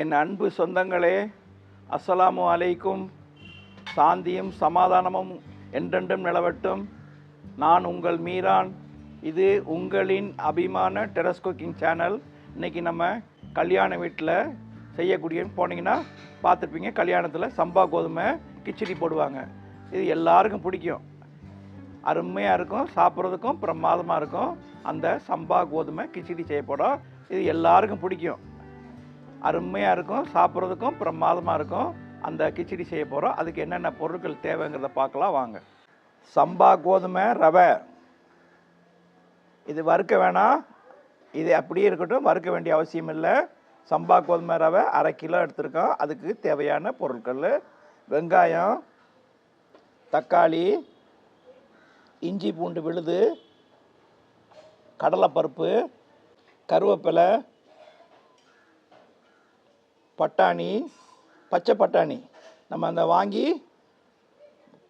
என் அன்பு சொந்தங்களே அஸ்ஸலாமு அலைக்கும். சாந்தியும் சமாதானமும் என்றென்றும் நிலவட்டும். நான் உங்கள் மீரான். இது உங்களின் அபிமான டெரஸ் குக்கிங் சேனல். இன்னைக்கு நம்ம கல்யாண வீட்டில் செய்யக்கூடிய போனீங்கன்னா பார்த்துருப்பீங்க. கல்யாணத்தில் சம்பா கோதுமை கிச்சடி போடுவாங்க. இது எல்லாருக்கும் பிடிக்கும். அருமையாக இருக்கும் சாப்பிட்றதுக்கும் பிரமாதமாக இருக்கும். அந்த சம்பா கோதுமை கிச்சடி செய்யப்படும் இது எல்லாருக்கும் பிடிக்கும். அருமையாக இருக்கும் சாப்பிட்றதுக்கும் பிரமாதமாக இருக்கும். அந்த கிச்சடி செய்ய போகிறோம் அதுக்கு என்னென்ன பொருட்கள் தேவைங்கிறத பார்க்கலாம் வாங்க. சம்பா கோதுமை ரவை. இது வறுக்க வேணாம். இது அப்படியே இருக்கட்டும் வறுக்க வேண்டிய அவசியம் இல்லை. சம்பா கோதுமை ரவை அரை கிலோ எடுத்திருக்கோம். அதுக்கு தேவையான பொருட்கள். வெங்காயம் தக்காளி இஞ்சி பூண்டு விழுது கடலைப்பருப்பு கருவேப்பிலை பட்டாணி பச்சை பட்டாணி. நம்ம அந்த வாங்கி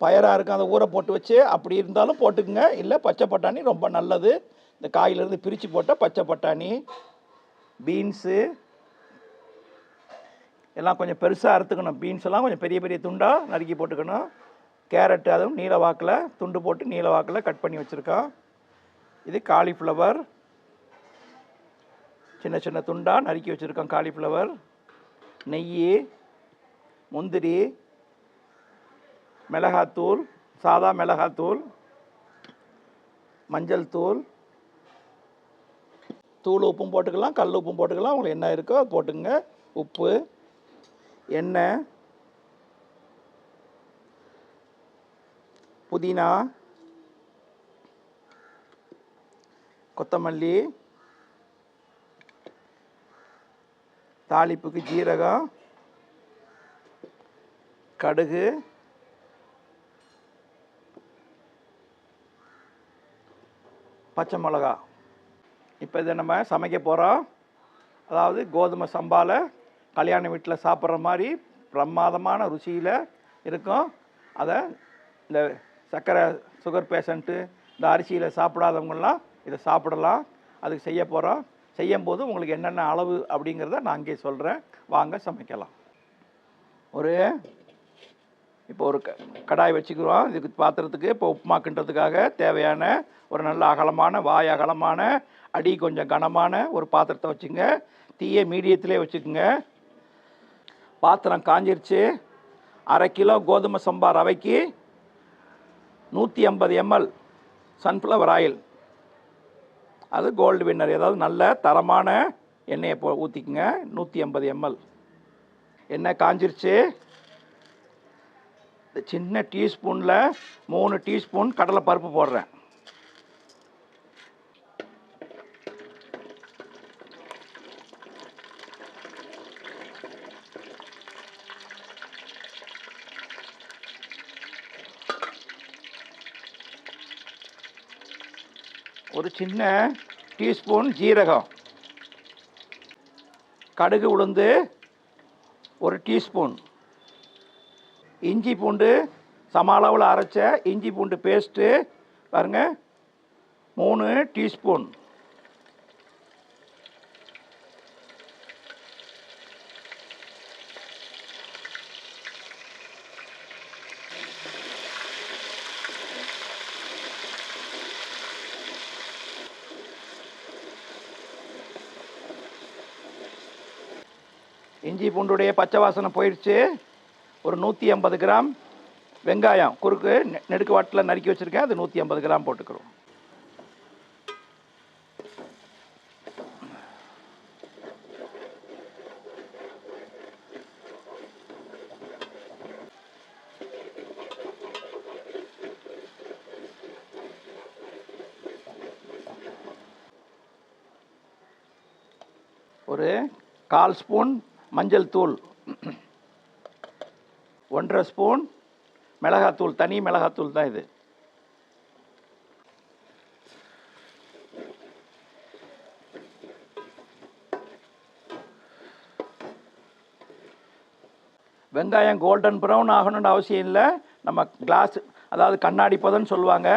பயராக இருக்கும் அதை ஊற போட்டு வச்சு அப்படி இருந்தாலும் போட்டுக்குங்க. இல்லை பச்சை பட்டாணி ரொம்ப நல்லது. இந்த காயிலிருந்து பிரித்து போட்டால் பச்சை பட்டாணி பீன்ஸு எல்லாம் கொஞ்சம் பெருசாக அறுத்துக்கணும். பீன்ஸ் எல்லாம் கொஞ்சம் பெரிய பெரிய துண்டாக நறுக்கி போட்டுக்கணும். கேரட்டு அதுவும் நீல வாக்கில் துண்டு போட்டு நீல வாக்கில் கட் பண்ணி வச்சுருக்கோம். இது காலிஃப்ளவர் சின்ன சின்ன துண்டாக நறுக்கி வச்சுருக்கோம் காலிஃப்ளவர் நெய் முந்திரி மிளகாத்தூள் சாதா மிளகாத்தூள் மஞ்சள் தூள் தூள் உப்பும் போட்டுக்கலாம் கல் உப்பும் போட்டுக்கலாம். உங்களுக்கு என்ன இருக்கோ அது போட்டுங்க உப்பு எண்ணெய் புதினா கொத்தமல்லி தாளிப்புக்கு ஜீரகம் கடுகு பச்சை மிளகா. இப்போ இதை நம்ம சமைக்க போகிறோம் அதாவது கோதுமை சம்பாவில் கல்யாண வீட்டில் சாப்பிட்ற மாதிரி பிரமாதமான ருசியில் இருக்கும். அதை இந்த சர்க்கரை சுகர் பேஷண்ட்டு இந்த அரிசியில் சாப்பிடாதவங்கள்லாம் இதை சாப்பிடலாம். அதுக்கு செய்ய போகிறோம் செய்யும்போது உங்களுக்கு என்னென்ன அளவு அப்படிங்கிறத நான் அங்கே சொல்கிறேன் வாங்க சமைக்கலாம். ஒரு இப்போ ஒரு க கடாய் வச்சுக்கிறோம். இதுக்கு பாத்திரத்துக்கு இப்போ உப்புமா தேவையான ஒரு நல்ல அகலமான வாய் அகலமான அடி கொஞ்சம் கனமான ஒரு பாத்திரத்தை வச்சுங்க. தீயை மீடியத்திலே வச்சுக்கோங்க. பாத்திரம் காஞ்சிருச்சு. அரை கிலோ கோதுமை சம்பா ரவைக்கு நூற்றி ஐம்பது எம்எல் சன்ஃப்ளவர் ஆயில் அது கோல்டு வின்னர் ஏதாவது நல்ல தரமான எண்ணெயை போ ஊற்றிக்குங்க நூற்றி ஐம்பது எம்எல் எண்ணெய் காஞ்சிருச்சு. இந்த சின்ன டீஸ்பூனில் மூணு டீஸ்பூன் கடலை பருப்பு போடுறேன். ஒரு சின்ன டீஸ்பூன் ஜீரகம். கடுகு உளுந்து ஒரு டீஸ்பூன். இஞ்சி பூண்டு சம அளவில் அரைச்ச இஞ்சி பூண்டு பேஸ்ட்டு பாருங்கள் மூணு டீஸ்பூன். இஞ்சி பூண்டுடைய பச்சை வாசனை போயிடுச்சு. ஒரு நூற்றி ஐம்பது கிராம் வெங்காயம் குறுக்கு நெடுக்கு வாட்டில் நறுக்கி வச்சுருக்கேன். அது நூற்றி ஐம்பது கிராம் போட்டுக்கிறோம். ஒரு கால் ஸ்பூன் மஞ்சள் தூள் ஒன்றரை ஸ்பூன் மிளகாத்தூள் தனி மிளகாத்தூள் தான் இது. வெங்காயம் கோல்டன் ப்ரௌன் ஆகணும்னு அவசியம் இல்லை. நம்ம கிளாஸ் அதாவது கண்ணாடி பதம்னு சொல்லுவாங்க.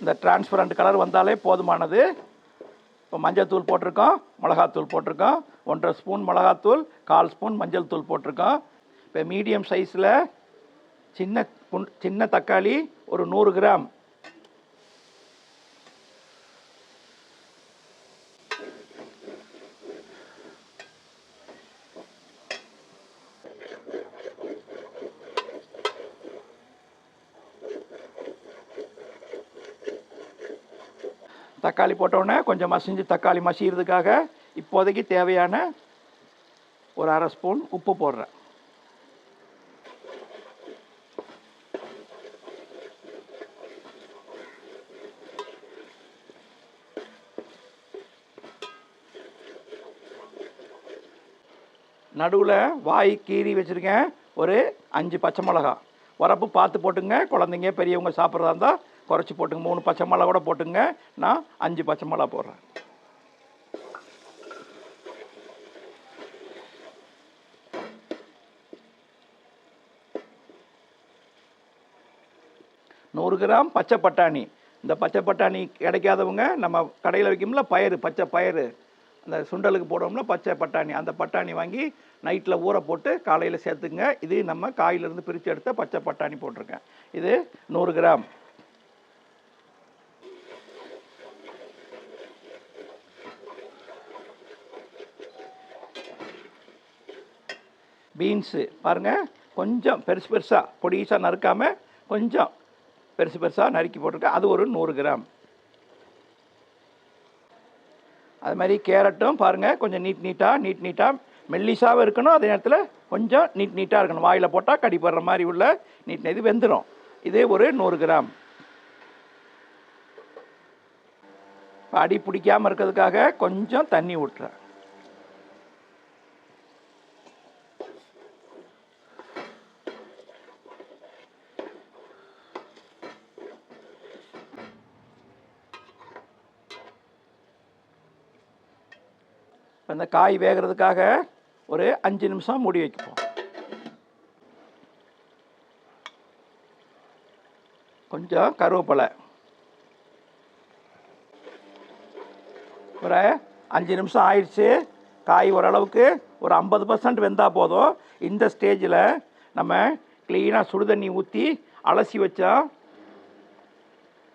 இந்த டிரான்ஸ்பரண்ட் கலர் வந்தாலே போதுமானது. இப்போ மஞ்சள் தூள் போட்டிருக்கோம் மிளகாத்தூள் போட்டிருக்கோம். ஒன்றரை ஸ்பூன் மிளகாத்தூள் கால் ஸ்பூன் மஞ்சள் தூள் போட்டிருக்கோம். இப்போ மீடியம் சைஸில் சின்ன சின்ன தக்காளி ஒரு நூறு கிராம். தக்காளி போட்டோடனே கொஞ்சம் மசிஞ்சு தக்காளி மசிகிறதுக்காக இப்போதைக்கு தேவையான ஒரு அரை ஸ்பூன் உப்பு போடுறேன். நடுவில் வாய் கீறி வச்சுருக்கேன். ஒரு அஞ்சு பச்சை மிளகா உரப்பு பார்த்து போட்டுங்க. குழந்தைங்க பெரியவங்க சாப்பிட்றதா இருந்தால் குறைச்சி போட்டுங்க. மூணு பச்சை மிளகா கூட போட்டுங்க. நான் அஞ்சு பச்சை மிளகா போடுறேன். நூறு கிராம் பச்சை பட்டாணி. இந்த பச்சை பட்டாணி கிடைக்காதவங்க நம்ம கடையில் வைக்கும்ல பயிறு பச்சை பயிறு. அந்த சுண்டலுக்கு போடுவோம்ல பச்சை பட்டாணி. அந்த பட்டாணி வாங்கி நைட்டில் ஊற போட்டு காலையில் சேர்த்துங்க. இது நம்ம காயிலிருந்து பிரித்து எடுத்த பச்சை பட்டாணி போட்டிருக்கேன். இது நூறு கிராம். பீன்ஸு. பாருங்கள் கொஞ்சம் பெருசு பெருசாக பொடிசாக நறுக்காமல் கொஞ்சம் பெருசு பெருசாக நறுக்கி போட்டிருக்கேன். அது ஒரு நூறு கிராம். அது மாதிரி கேரட்டும் பாருங்கள் கொஞ்சம் நீட் நீட்டாக நீட் நீட்டாக மெல்லிசாகவும் இருக்கணும். அதே நேரத்தில் கொஞ்சம் நீட் நீட்டாக இருக்கணும். வாயில் போட்டால் கடிப்படுற மாதிரி உள்ள நீட் இது வெந்துடும் இது ஒரு நூறு கிராம். இப்போ அடி பிடிக்காமல் இருக்கிறதுக்காக கொஞ்சம் தண்ணி விட்டுறேன் அந்த இந்த காய் வேகிறதுக்காக ஒரு அஞ்சு நிமிஷம் மூடி வைக்கப்போம் கொஞ்சம் கருவேப்பிலை. ஒரு அஞ்சு நிமிஷம் ஆயிடுச்சு. காய் ஓரளவுக்கு ஒரு ஐம்பது பர்சன்ட் வெந்தால் போதும். இந்த ஸ்டேஜில் நம்ம க்ளீனாக சுடுதண்ணி ஊற்றி அலசி வச்சா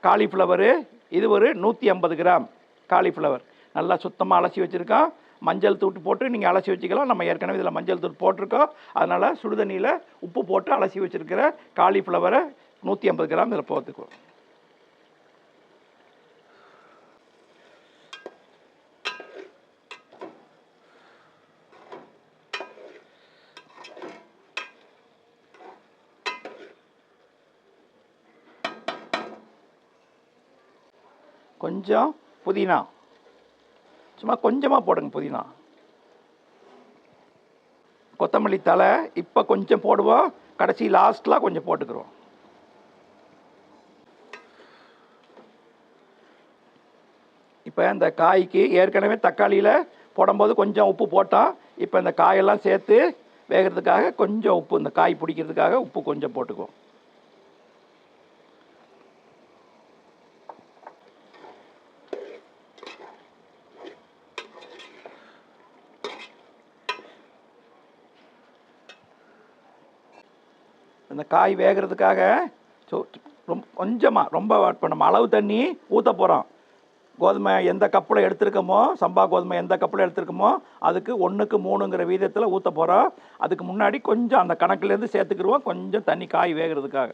காலிஃப்ளவரு இது ஒரு நூற்றி ஐம்பது கிராம் காலிஃப்ளவர் நல்லா சுத்தமாக அலசி வச்சுருக்கோம். மஞ்சள் தூட்டு போட்டு நீங்கள் அலசி வச்சுக்கலாம். நம்ம ஏற்கனவே இதில் மஞ்சள் தூள் போட்டிருக்கோம். அதனால் சுடுதண்ணியில் உப்பு போட்டு அலசி வச்சுருக்கிற காலிஃப்ளவரை நூற்றி ஐம்பது கிராம் இதில் போத்துக்குவோம் கொஞ்சம் புதினா. சும்மா கொஞ்சமாக போடுங்க புதினா. கொத்தமல்லி தலை இப்போ கொஞ்சம் போடுவோம். கடைசி லாஸ்ட்லாம் கொஞ்சம் போட்டுக்கிறோம் இப்போ இந்த காய்க்கு ஏற்கனவே தக்காளியில் போடும்போது கொஞ்சம் உப்பு போட்டோம் இப்போ இந்த காயெல்லாம் சேர்த்து வேகிறதுக்காக கொஞ்சம் உப்பு இந்த காய் பிடிக்கிறதுக்காக உப்பு கொஞ்சம் போட்டுக்குவோம். அந்த காய் வேகிறதுக்காக ஸோ ரொம்ப கொஞ்சமாக ரொம்ப இப்போ நம்ம அளவு தண்ணி ஊற்ற போகிறோம் கோதுமை எந்த கப்பில் எடுத்திருக்கோமோ சம்பா கோதுமை எந்த கப்பில் எடுத்திருக்கோமோ அதுக்கு ஒன்றுக்கு மூணுங்கிற வீதத்தில் ஊற்ற போகிறோம் அதுக்கு முன்னாடி கொஞ்சம் அந்த கணக்குலேருந்து சேர்த்துக்கிடுவோம் கொஞ்சம் தண்ணி காய் வேகிறதுக்காக.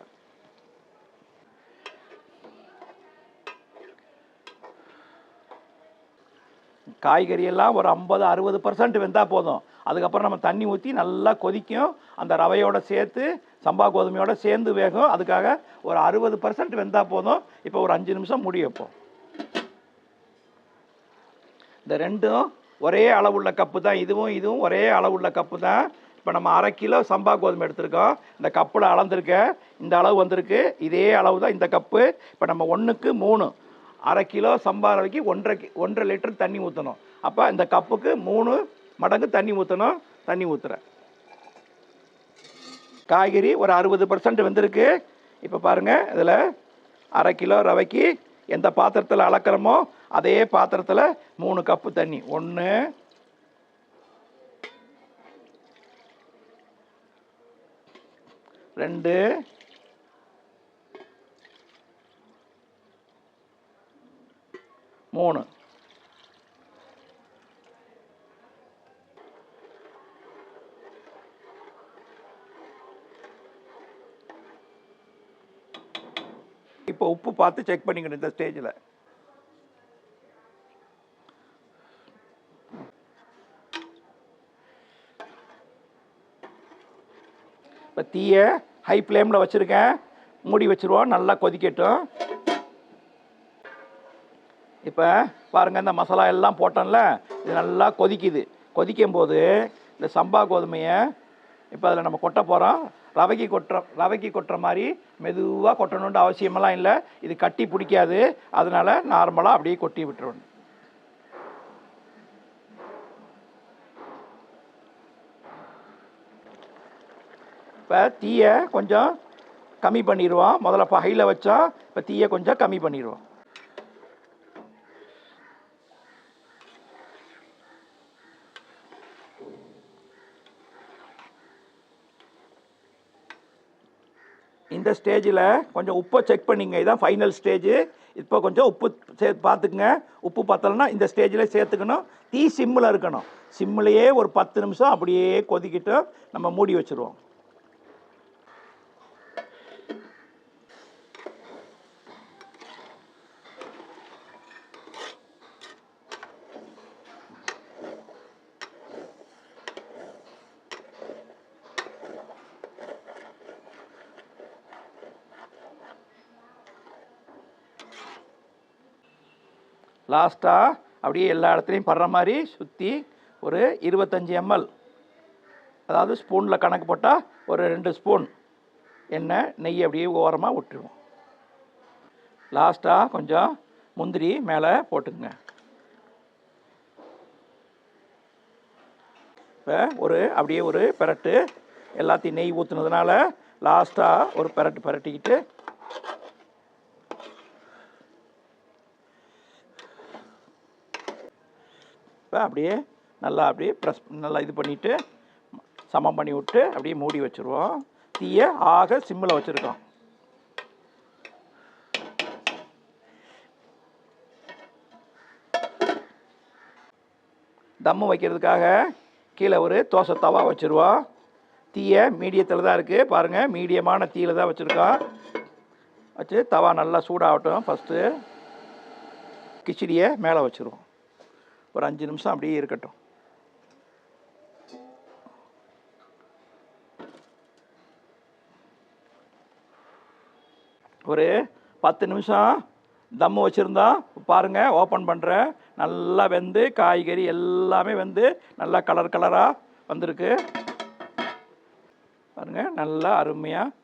காய்கறியெல்லாம் ஒரு ஐம்பது அறுபது பர்சன்ட் வெந்தால் போதும். அதுக்கப்புறம் நம்ம தண்ணி ஊற்றி நல்லா கொதிக்கும். அந்த ரவையோடு சேர்த்து சம்பா கோதுமையோட சேர்ந்து வேகும். அதுக்காக ஒரு அறுபது பர்சன்ட் வெந்தால் போதும். இப்போ ஒரு அஞ்சு நிமிஷம் மூடி வைப்போம் இந்த ரெண்டும் ஒரே அளவுள்ள கப்பு தான். இதுவும் இதுவும் ஒரே அளவுள்ள கப்பு தான். இப்போ நம்ம அரை கிலோ சம்பா கோதுமை எடுத்திருக்கோம். இந்த கப்பில் அளந்திருக்க இந்த அளவு வந்திருக்கு. இதே அளவு தான் இந்த கப்பு. இப்போ நம்ம ஒன்றுக்கு மூணு. அரை கிலோ சம்பா அளவுக்கு ஒன்றரை ஒன்றரை லிட்டர் தண்ணி ஊற்றணும் அப்போ இந்த கப்புக்கு மூணு மடங்கு தண்ணி ஊற்றணும் தண்ணி ஊற்றுறேன் காய்கறி ஒரு அறுபது பர்சன்ட் வந்திருக்கு. இப்போ பாருங்கள் இதில் அரை கிலோ ரவைக்கு எந்த பாத்திரத்தில் அளக்கிறோமோ அதே பாத்திரத்தில் மூணு கப்பு தண்ணி. ஒன்று ரெண்டு மூணு. இப்போ உப்பு பார்த்து செக் பண்ணிக்கணும் இந்த ஸ்டேஜில் இப்போ தீயை ஹை ஃப்ளேமில் வச்சுருக்கேன். மூடி வச்சுருவோம் நல்லா கொதிக்கட்டும். இப்போ பாருங்கள் இந்த மசாலா எல்லாம் போட்டோம்ல இது நல்லா கொதிக்குது. கொதிக்கும் போது இந்த சம்பா கோதுமையை இப்போ அதில் நம்ம கொட்ட போகிறோம் ரவைக்கு கொட்டுற ரவைக்கு கொட்டுற மாதிரி மெதுவாக கொட்டணுன்ற அவசியமெல்லாம் இல்லை. இது கட்டி பிடிக்காது. அதனால் நார்மலாக அப்படியே கொட்டி விட்டுருவேன் இப்போ தீயை கொஞ்சம் கம்மி பண்ணிடுவோம். முதல்ல பகையில் வச்சா இப்போ தீயை கொஞ்சம் கம்மி பண்ணிடுவோம். இந்த ஸ்டேஜில் கொஞ்சம் உப்பை செக் பண்ணிங்க. இதான் ஃபைனல் ஸ்டேஜ் இப்போ கொஞ்சம் உப்பு சே பார்த்துக்குங்க. உப்பு பத்தலைன்னா இந்த ஸ்டேஜில் சேர்த்துக்கணும். தீ சிம்மில் இருக்கணும். சிம்மிலேயே ஒரு பத்து நிமிஷம் அப்படியே கொதிக்கிட்டு நம்ம மூடி வச்சுருவோம். லாஸ்ட்டாக அப்படியே எல்லா இடத்துலையும் படுற மாதிரி சுற்றி ஒரு இருபத்தஞ்சி எம்எல். அதாவது ஸ்பூனில் கணக்கு போட்டால் ஒரு ரெண்டு ஸ்பூன் எண்ணெய் நெய் அப்படியே ஓரமாக விட்டுருவோம். லாஸ்ட்டாக கொஞ்சம் முந்திரி மேலே போட்டுக்குங்க. இப்போ ஒரு அப்படியே ஒரு பெரட்டு எல்லாத்தையும் நெய் ஊற்றுனதுனால லாஸ்ட்டாக ஒரு பெரட்டு பெரட்டிக்கிட்டு இப்போ அப்படியே நல்லா அப்படியே ப்ரெஸ் நல்லா இது பண்ணிவிட்டு சமம் பண்ணி விட்டு அப்படியே மூடி வச்சுருவோம். தீயை ஆக சிம்மில் வச்சுருக்கோம். தம்மு வைக்கிறதுக்காக கீழே ஒரு தோசை தவா வச்சுருவோம். தீயை மீடியத்தில் தான் இருக்குது பாருங்கள் மீடியமான தீயில் தான் வச்சுருக்கோம். வச்சு தவா நல்லா சூடாகட்டும். ஃபஸ்ட்டு கிச்சடியை மேலே வச்சுருவோம். ஒரு அஞ்சு நிமிஷம் அப்படியே இருக்கட்டும். ஒரு பத்து நிமிஷம் தம்மு வச்சுருந்தா பாருங்கள் ஓப்பன் பண்ணுறேன் நல்லா வெந்து காய்கறி எல்லாமே வந்து நல்லா கலர் கலராக வந்திருக்கு. பாருங்கள் நல்லா அருமையாக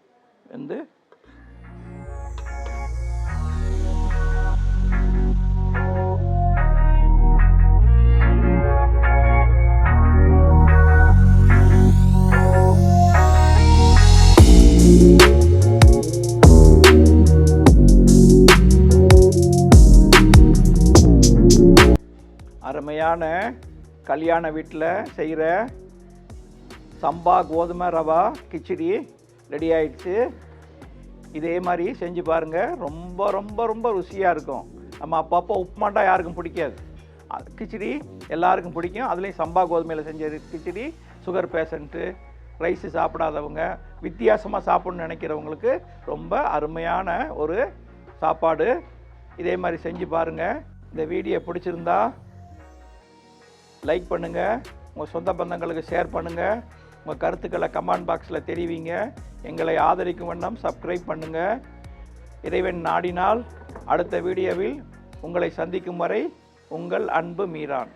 வந்து அருமையான கல்யாண வீட்டில் செய்கிற சம்பா கோதுமை ரவா கிச்சடி ரெடி ஆயிடுச்சு. இதே மாதிரி செஞ்சு பாருங்கள் ரொம்ப ரொம்ப ரொம்ப ருசியாக இருக்கும். நம்ம அப்பப்போ உப்புமாட்டா யாருக்கும் பிடிக்காது. கிச்சடி எல்லாருக்கும் பிடிக்கும். அதுலேயும் சம்பா கோதுமையில் செஞ்ச கிச்சடி சுகர் பேஷண்ட்டு ரைஸு சாப்பிடாதவங்க வித்தியாசமாக சாப்பிட்ணுன்னு நினைக்கிறவங்களுக்கு ரொம்ப அருமையான ஒரு சாப்பாடு. இதே மாதிரி செஞ்சு பாருங்கள் இந்த வீடியோ பிடிச்சிருந்தா லைக் பண்ணுங்கள் உங்கள் சொந்த பந்தங்களுக்கு ஷேர் பண்ணுங்கள் உங்கள் கருத்துக்களை கமெண்ட் பாக்ஸில் தெரிவிங்க. எங்களை ஆதரிக்கும் வண்ணம் சப்ஸ்கிரைப் பண்ணுங்கள் இறைவன் நாடினால் அடுத்த வீடியோவில் உங்களை சந்திக்கும் வரை உங்கள் அன்பு மீரான்.